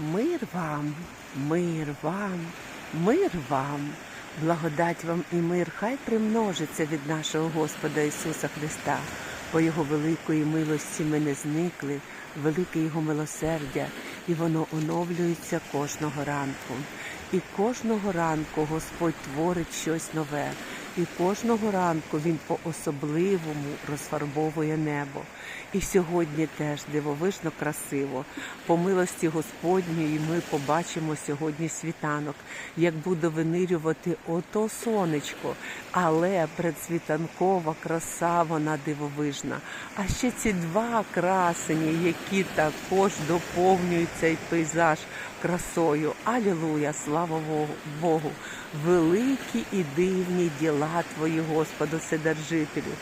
Мир вам, мир вам, мир вам, благодать вам і мир хай примножиться від нашого Господа Ісуса Христа. По Його великої милості ми не зникли, велике Його милосердя, і воно оновлюється кожного ранку. І кожного ранку Господь творить щось нове. І кожного ранку Він по-особливому розфарбовує небо. І сьогодні теж дивовижно красиво. По милості Господньої ми побачимо сьогодні світанок, як буде винирювати ото сонечко, але предсвітанкова краса, вона дивовижна. А ще ці два красені, які також доповнюють цей пейзаж красою. Алілуя, слава Богу-! Великі і дивні діла Твої, Господи, Вседержителю,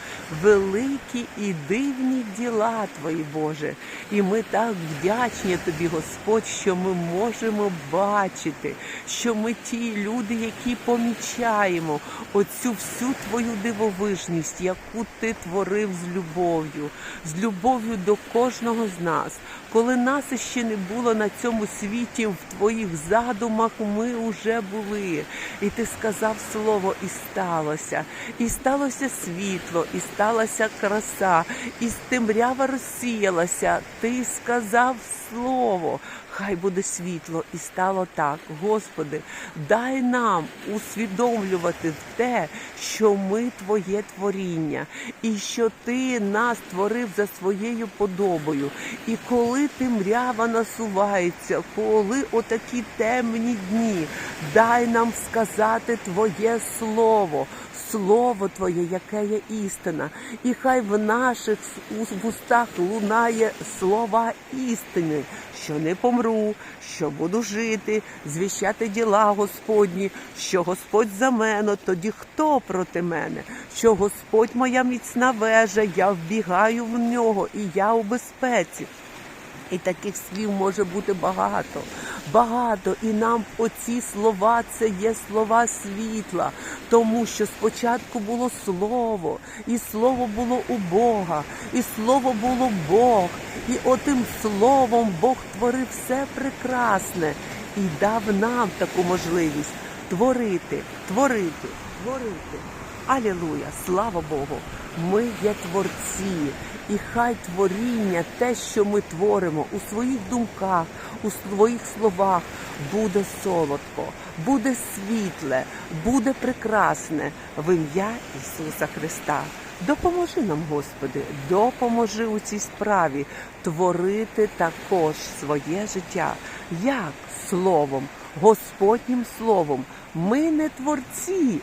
великі і дивні діла Твої, Боже. І ми так вдячні Тобі, Господь, що ми можемо бачити, що ми ті люди, які помічаємо оцю всю Твою дивовижність, яку Ти творив з любов'ю, з любов'ю до кожного з нас. Коли нас ще не було на цьому світі, в твоїх задумах ми вже були. І ти сказав слово, і сталося. І сталося світло, і сталася краса, і стемрява розсіялася. Ти сказав слово. Хай буде світло, і стало так. Господи, дай нам усвідомлювати те, що ми Твоє творіння, і що Ти нас творив за своєю подобою. І коли темрява насувається, коли отакі темні дні, дай нам сказати Твоє слово. Слово Твоє, яке є істина, і хай в наших вустах лунає слова істини, що не помру, що буду жити, звіщати діла Господні, що Господь за мене, тоді хто проти мене? Що Господь моя міцна вежа, я вбігаю в нього, і я у безпеці. І таких слів може бути багато, багато. І нам оці слова це є слова світла, тому що спочатку було слово, і слово було у Бога, і слово було Бог. І отим словом Бог творив все прекрасне і дав нам таку можливість творити, творити, творити. Алілуя, слава Богу! Ми є творці, і хай творіння, те, що ми творимо у своїх думках, у своїх словах, буде солодко, буде світле, буде прекрасне в ім'я Ісуса Христа. Допоможи нам, Господи, допоможи у цій справі творити також своє життя, як словом, Господнім словом. Ми не творці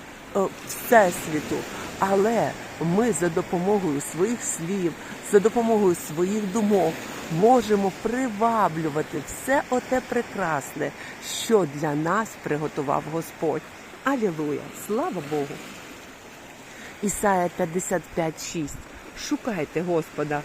Всесвіту, але ми за допомогою своїх слів, за допомогою своїх думок можемо приваблювати все оте прекрасне, що для нас приготував Господь. Алілуя! Слава Богу! Ісая 55,6. Шукайте Господа,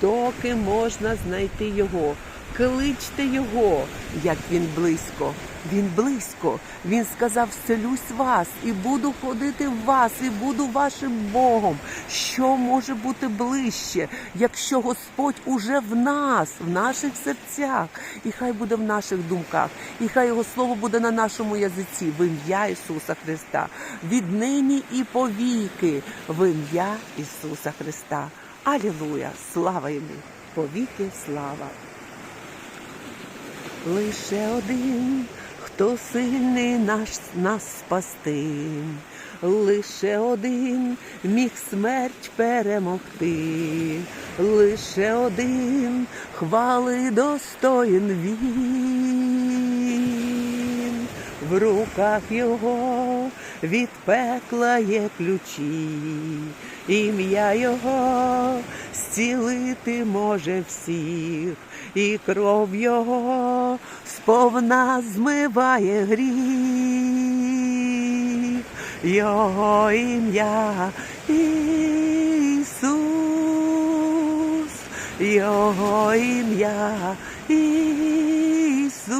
доки можна знайти Його. Кличте Його, як він близько. Він близько. Він сказав: вселюсь вас і буду ходити в вас, і буду вашим Богом. Що може бути ближче, якщо Господь уже в нас, в наших серцях, і хай буде в наших думках, і хай Його слово буде на нашому язиці, в ім'я Ісуса Христа, віднині і повіки, в ім'я Ісуса Христа. Алілуя! Слава йому! Повіки слава! Лише один, хто сильний наш нас спасти, лише один міг смерть перемогти, лише один хвали достоїн він, в руках його від пекла є ключі, ім'я його зцілити може всіх, і кров його сповна змиває гріх, його ім'я Ісус, його ім'я Ісус,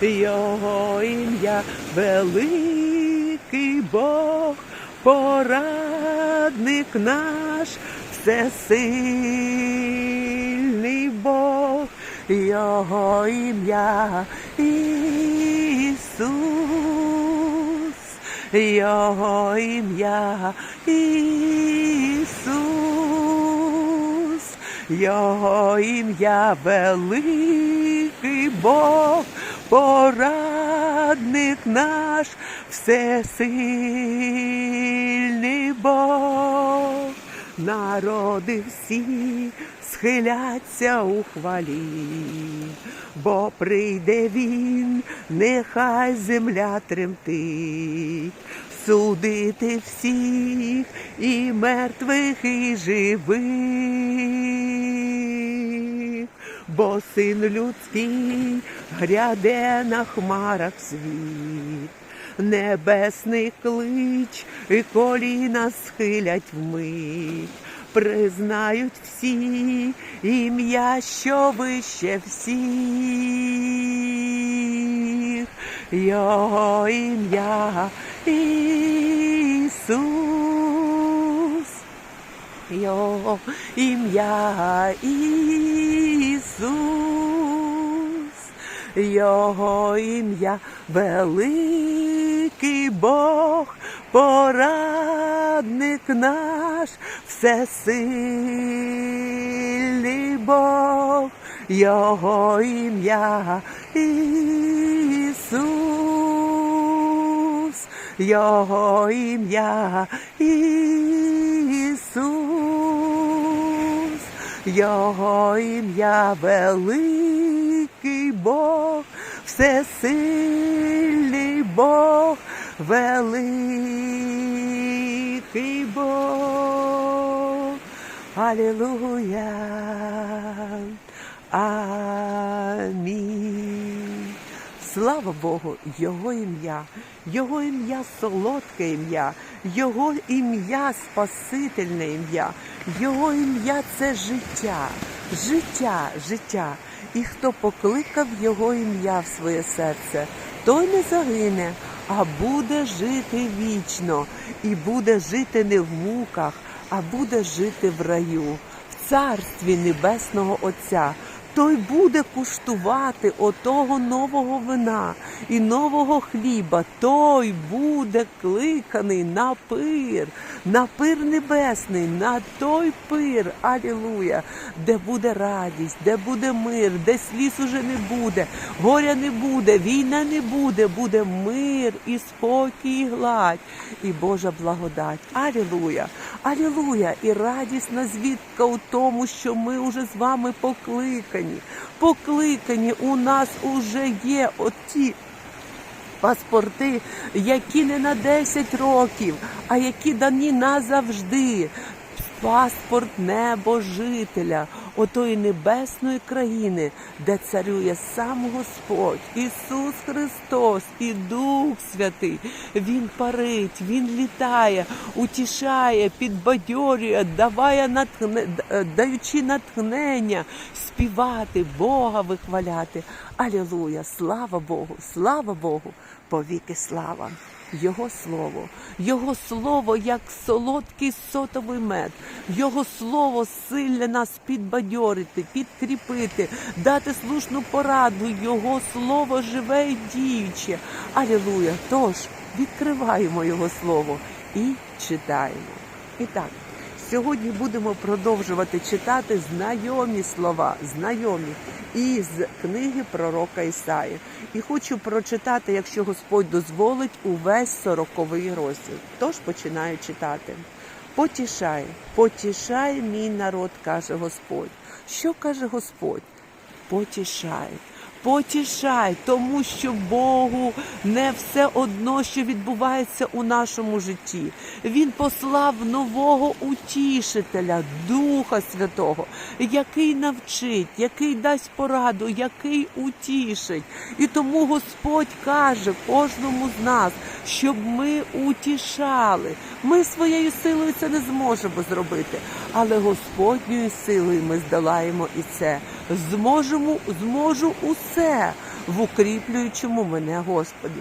його ім'я великий Бог, порадник наш, всесильний Бог, Його ім'я Ісус, Його ім'я Ісус, Його ім'я великий Бог, порадник наш, всесильний народи всі схиляться у хвалі, бо прийде він, нехай земля тремтить, судити всіх і мертвих, і живих, бо син людський гряде на хмарах світ. Небесний клич і коліна схилять вмить, признають всі ім'я, що вище всіх, його ім'я Ісус, його ім'я Ісус. Його ім'я великий Бог, порадник наш, всесильний Бог, Його ім'я Ісус, Його ім'я Ісус, Його ім'я великий Бог, всесильний Бог, великий Бог. Алілуя. Амінь. Слава Богу, Його ім'я, Його ім'я солодке ім'я, Його ім'я Спасительне ім'я, Його ім'я це життя, життя, життя. І хто покликав Його ім'я в своє серце, той не загине, а буде жити вічно, і буде жити не в муках, а буде жити в раю, в царстві Небесного Отця той буде куштувати отого нового вина і нового хліба, той буде кликаний на пир, на пир небесний, на той пир, алілуя, де буде радість, де буде мир, де сліз уже не буде, горя не буде, війна не буде, буде мир і спокій, і гладь, і Божа благодать. Алілуя, алілуя, і радісна звідка у тому, що ми уже з вами покликані покликані, у нас уже є оті паспорти, які не на 10 років, а які дані назавжди. Паспорт небожителя, отої небесної країни, де царює сам Господь, Ісус Христос і Дух Святий. Він парить, Він літає, утішає, підбадьорює, даває натхне, даючи натхнення, співати, Бога вихваляти. Алілуя! Слава Богу! Слава Богу! Повіки слава! Його слово, Його слово як солодкий сотовий мед, Його слово сильне нас підбадьорити, підкріпити, дати слушну пораду. Його слово живе і діюче. Алілуя! Тож відкриваємо Його слово і читаємо. І так. Сьогодні будемо продовжувати читати знайомі слова, знайомі із книги пророка Ісаї. І хочу прочитати, якщо Господь дозволить, увесь сороковий розділ. Тож починаю читати. Потішай, потішай мій народ, каже Господь. Що каже Господь? Потішай. Потішай, тому що Богу не все одно, що відбувається у нашому житті. Він послав нового утішителя, Духа Святого, який навчить, який дасть пораду, який утішить. І тому Господь каже кожному з нас, щоб ми утішали. Ми своєю силою це не зможемо зробити, але Господньою силою ми здолаємо і це. Зможемо, зможу усе в укріплюючому мене Господі.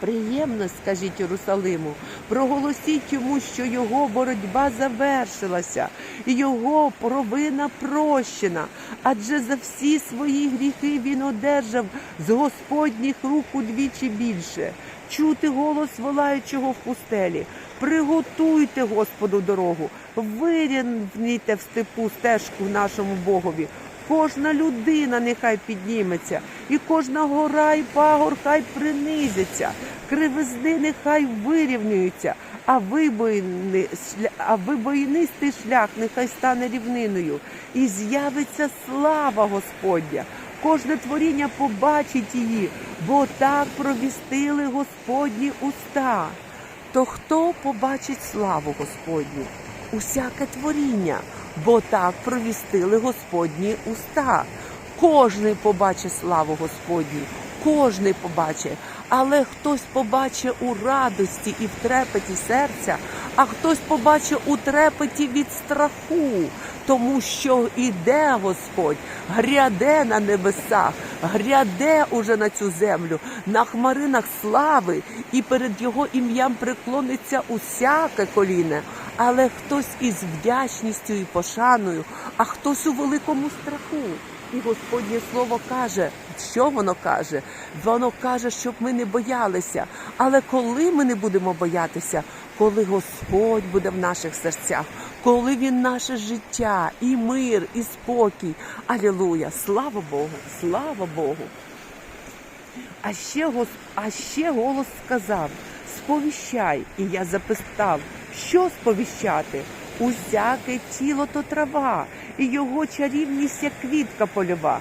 Приємно, скажіть Єрусалиму, проголосіть йому, що його боротьба завершилася, його провина прощена, адже за всі свої гріхи він одержав з Господніх рук удвічі більше. Чути голос волаючого в пустелі. Приготуйте Господу дорогу, вирівняйте в степу стежку нашому Богові. Кожна людина нехай підніметься, і кожна гора і пагор хай принизиться, кривизни нехай вирівнюються, а вибоїни, а вибоїнистий шлях нехай стане рівниною, і з'явиться слава Господня. Кожне творіння побачить її, бо так провістили Господні уста. То хто побачить славу Господню? Усяке творіння, бо так провістили Господні уста. Кожний побачить славу Господню, кожний побачить, але хтось побачить у радості і в трепеті серця, а хтось побачить у трепеті від страху, тому що іде Господь, гряде на небесах, гряде уже на цю землю, на хмаринах слави, і перед його ім'ям преклониться усяке коліне. Але хтось із вдячністю і пошаною, а хтось у великому страху. І Господнє слово каже, що воно каже? Воно каже, щоб ми не боялися. Але коли ми не будемо боятися, коли Господь буде в наших серцях, коли Він наше життя, і мир, і спокій. Алілуя! Слава Богу! Слава Богу! А ще, гос... а ще голос сказав: сповіщай, і я запитав, що сповіщати? Усяке тіло то трава, і його чарівність як квітка польова.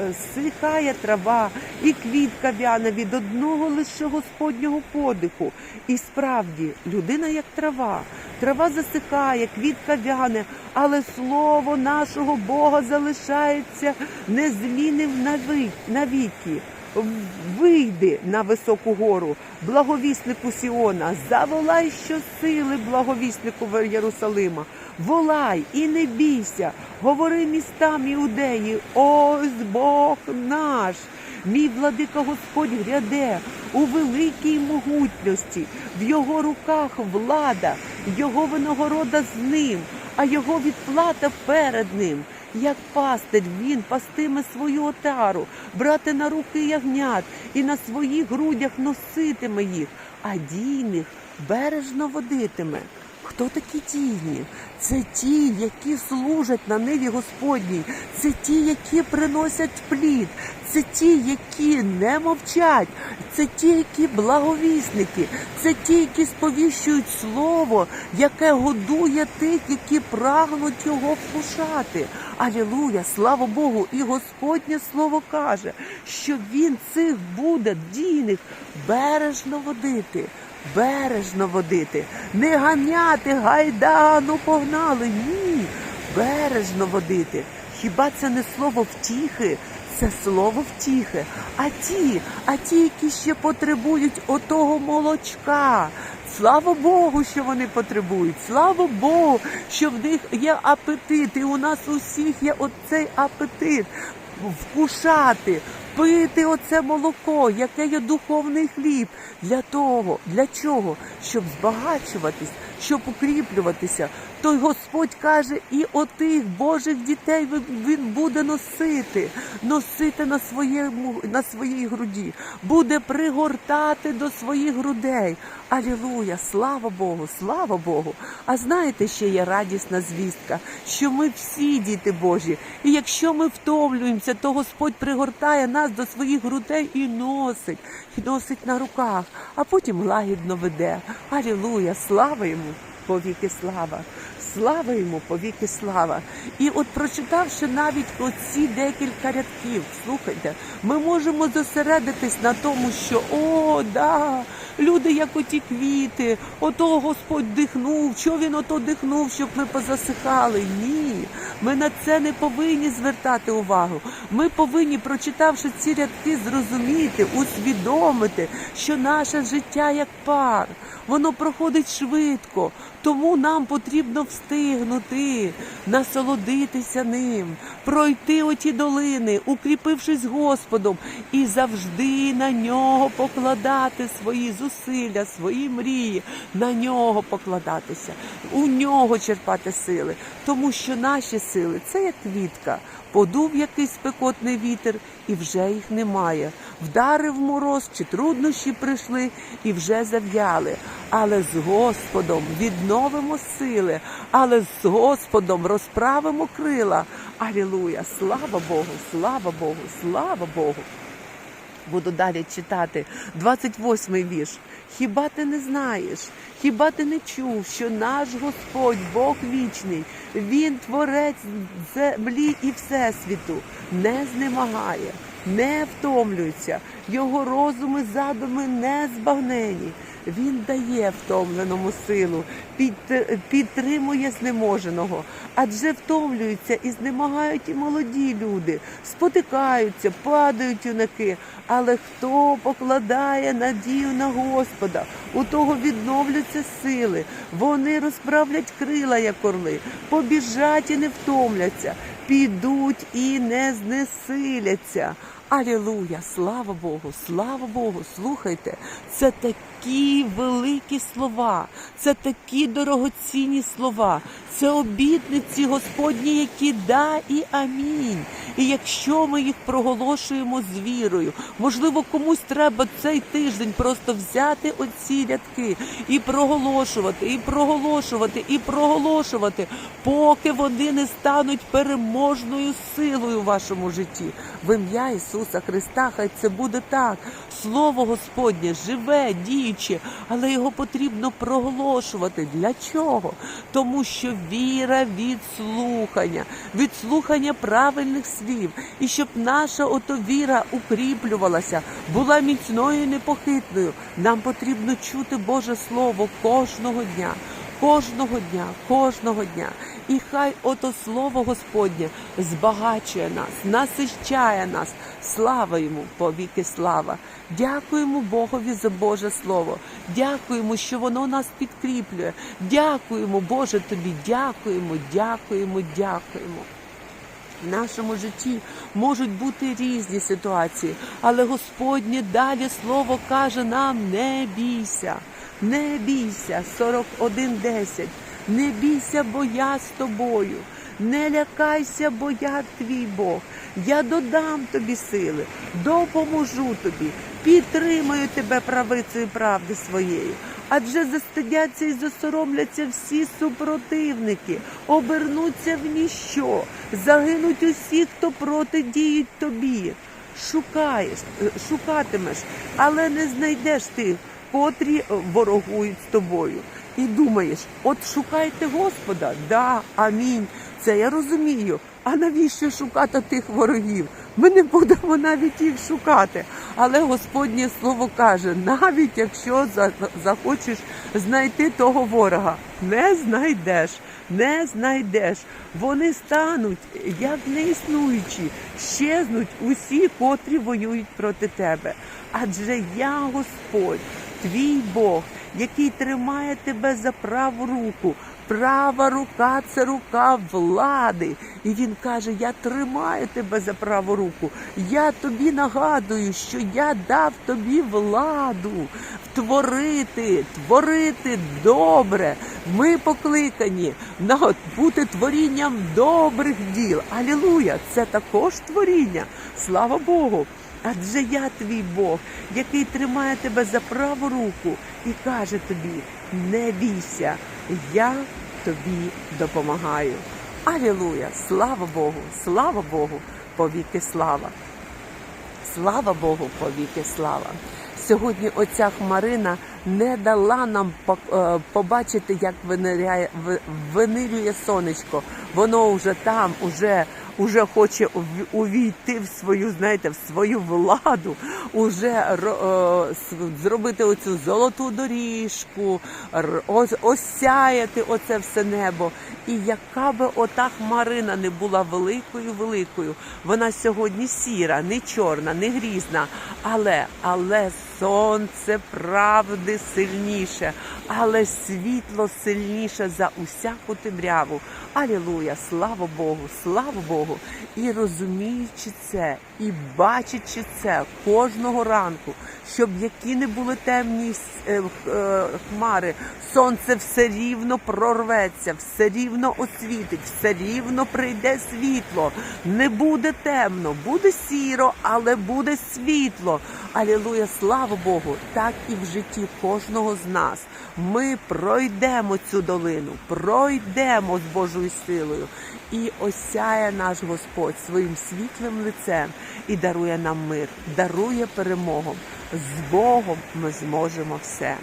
Засихає трава, і квітка вяне від одного лише Господнього подиху. І справді, людина як трава. Трава засихає, квітка вяне, але слово нашого Бога залишається незмінним навіки. Вийди на високу гору, благовіснику Сіона, заволай щосили благовіснику Єрусалима. Волай і не бійся, говори містам іудеї, ось Бог наш. Мій владика Господь гряде у великій могутності, в його руках влада, його винагорода з ним, а його відплата перед ним. Як пастир він пастиме свою отару, брати на руки ягнят і на своїх грудях носитиме їх, а дійних бережно водитиме. Хто такі дійні? Це ті, які служать на ниві Господній, це ті, які приносять плід, це ті, які не мовчать, це ті, які благовісники, це ті, які сповіщують слово, яке годує тих, які прагнуть його вкушати. Алілуя, слава Богу! І Господнє слово каже, що він цих буде дійних бережно водити. Бережно водити, не ганяти, гайдану погнали. Ні, бережно водити. Хіба це не слово втіхи? Це слово втіхи. А ті, а ті, які ще потребують отого молочка. Слава Богу, що вони потребують. Слава Богу, що в них є апетит. І у нас усіх є оцей апетит вкушати, пити оце молоко, яке є духовний хліб. Для того, для чого? Щоб збагачуватись, щоб укріплюватися. Той Господь каже, і отих Божих дітей він буде носити, носити на своєму на своїй груді, буде пригортати до своїх грудей. Алілуя! Слава Богу, слава Богу! А знаєте, ще є радісна звістка, що ми всі діти Божі, і якщо ми втомлюємося, то Господь пригортає нас до своїх грудей і носить, і носить на руках, а потім лагідно веде. Алілуя! Слава йому! Повіки слава! Слава йому, повіки слава. І от прочитавши навіть оці декілька рядків, слухайте, ми можемо зосередитись на тому, що о, да, люди, як оті квіти, ото Господь дихнув, що він ото дихнув, щоб ми позасихали. Ні, ми на це не повинні звертати увагу. Ми повинні, прочитавши ці рядки, зрозуміти, усвідомити, що наше життя як пар, воно проходить швидко. Тому нам потрібно встигнути насолодитися ним, пройти оті долини, укріпившись Господом, і завжди на нього покладати свої зусилля, свої мрії, на нього покладатися, у нього черпати сили, тому що наші сили це як квітка. Подув якийсь спекотний вітер, і вже їх немає. Вдарив мороз чи труднощі прийшли і вже зав'яли. Але з Господом відновимо сили, але з Господом розправимо крила. Алілуя! Слава Богу! Слава Богу! Слава Богу! Буду далі читати 28-й вірш. Хіба ти не знаєш? Хіба ти не чув, що наш Господь, Бог вічний, Він творець землі і всесвіту, не знемагає, не втомлюється, його розуми задуми не збагнені. Він дає втомленому силу, під- підтримує знеможеного, адже втомлюються і знемагають і молоді люди, спотикаються, падають юнаки. Але хто покладає надію на Господа, у того відновляться сили, вони розправлять крила, як орли, побіжать і не втомляться, підуть і не знесиляться. Алілуя! Слава Богу! Слава Богу! Слухайте, це такі великі слова, це такі дорогоцінні слова, це обітниці Господні, які да і амінь. І якщо ми їх проголошуємо з вірою, можливо, комусь треба цей тиждень просто взяти оці рядки і проголошувати, і проголошувати, і проголошувати, поки вони не стануть переможною силою в вашому житті. В ім'я Ісуса Христа, хай це буде так. Слово Господнє живе, діюче, але його потрібно проголошувати. Для чого? Тому що віра від слухання, від слухання правильних слів, і щоб наша ото віра укріплювалася, була міцною і непохитною. Нам потрібно чути Боже Слово кожного дня. Кожного дня, кожного дня. І хай ото слово Господнє збагачує нас, насищає нас. Слава йому, повіки слава. Дякуємо Богові за Боже Слово. Дякуємо, що воно нас підкріплює. Дякуємо, Боже тобі, дякуємо, дякуємо, дякуємо. В нашому житті можуть бути різні ситуації, але Господнє далі слово каже нам: не бійся, не бійся, 41.10, не бійся, бо я з тобою. Не лякайся, бо я твій Бог. Я додам тобі сили, допоможу тобі, підтримаю тебе правицею правди своєї. Адже застидяться і засоромляться всі супротивники, обернуться в ніщо, загинуть усі, хто протидіють тобі. Шукаєш, е, шукатимеш, але не знайдеш тих, котрі ворогують з тобою. І думаєш, от шукайте Господа, да, амінь. Це я розумію. А навіщо шукати тих ворогів? Ми не будемо навіть їх шукати. Але Господнє слово каже: навіть якщо захочеш знайти того ворога, не знайдеш, не знайдеш. Вони стануть як неіснуючі, щезнуть усі, котрі воюють проти тебе. Адже я Господь, твій Бог, який тримає тебе за праву руку. Права рука це рука влади. І він каже: Я тримаю тебе за праву руку. Я тобі нагадую, що я дав тобі владу творити, творити добре. Ми покликані на бути творінням добрих діл. Алілуя! Це також творіння. Слава Богу. Адже я твій Бог, який тримає тебе за праву руку і каже тобі: не бійся, я тобі допомагаю. Алілуя! Слава Богу! Слава Богу! Повіки слава! Слава Богу, повіки слава! Сьогодні оця хмарина не дала нам е, побачити, як виниряє, винирює сонечко. Воно вже там, уже уже хоче увійти в свою, знаєте, в свою владу, уже е, зробити оцю золоту доріжку, осяяти оце все небо. І яка би ота хмарина не була великою, великою, вона сьогодні сіра, не чорна, не грізна, але, але сонце правди сильніше, але світло сильніше за усяку темряву. Алілуя, слава Богу, слава Богу. І розуміючи це, і бачачи це кожного ранку, щоб які не були темні е, е, хмари, сонце все рівно прорветься, все рівно освітить, все рівно прийде світло. Не буде темно, буде сіро, але буде світло. Алілуя, слава Богу! Так і в житті кожного з нас. Ми пройдемо цю долину, пройдемо з Божою силою. І осяє наш Господь своїм світлим лицем і дарує нам мир, дарує перемогу. З Богом ми зможемо все.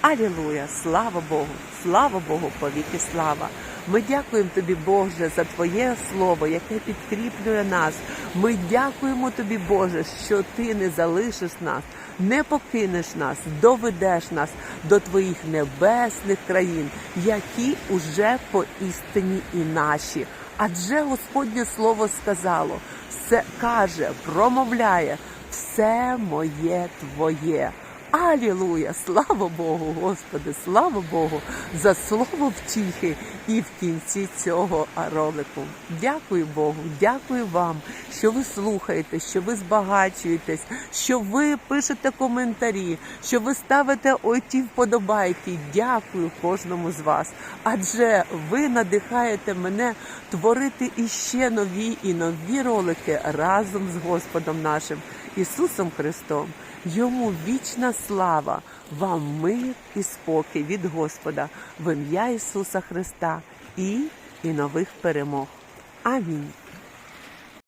Алілуя! Слава Богу! Слава Богу, повіки слава! Ми дякуємо тобі, Боже, за Твоє слово, яке підкріплює нас. Ми дякуємо тобі, Боже, що ти не залишиш нас, не покинеш нас, доведеш нас до твоїх небесних країн, які уже поістині і наші. Адже Господнє слово сказало, все каже, промовляє, все моє твоє. Алілуя! Слава Богу, Господи, слава Богу за слово втіхи і в кінці цього ролику. Дякую Богу, дякую вам, що ви слухаєте, що ви збагачуєтесь, що ви пишете коментарі, що ви ставите оті вподобайки. Дякую кожному з вас. Адже ви надихаєте мене творити іще нові і нові ролики разом з Господом нашим Ісусом Христом. Йому вічна слава, вам мир і спокій від Господа в ім'я Ісуса Христа і, і нових перемог. Амінь.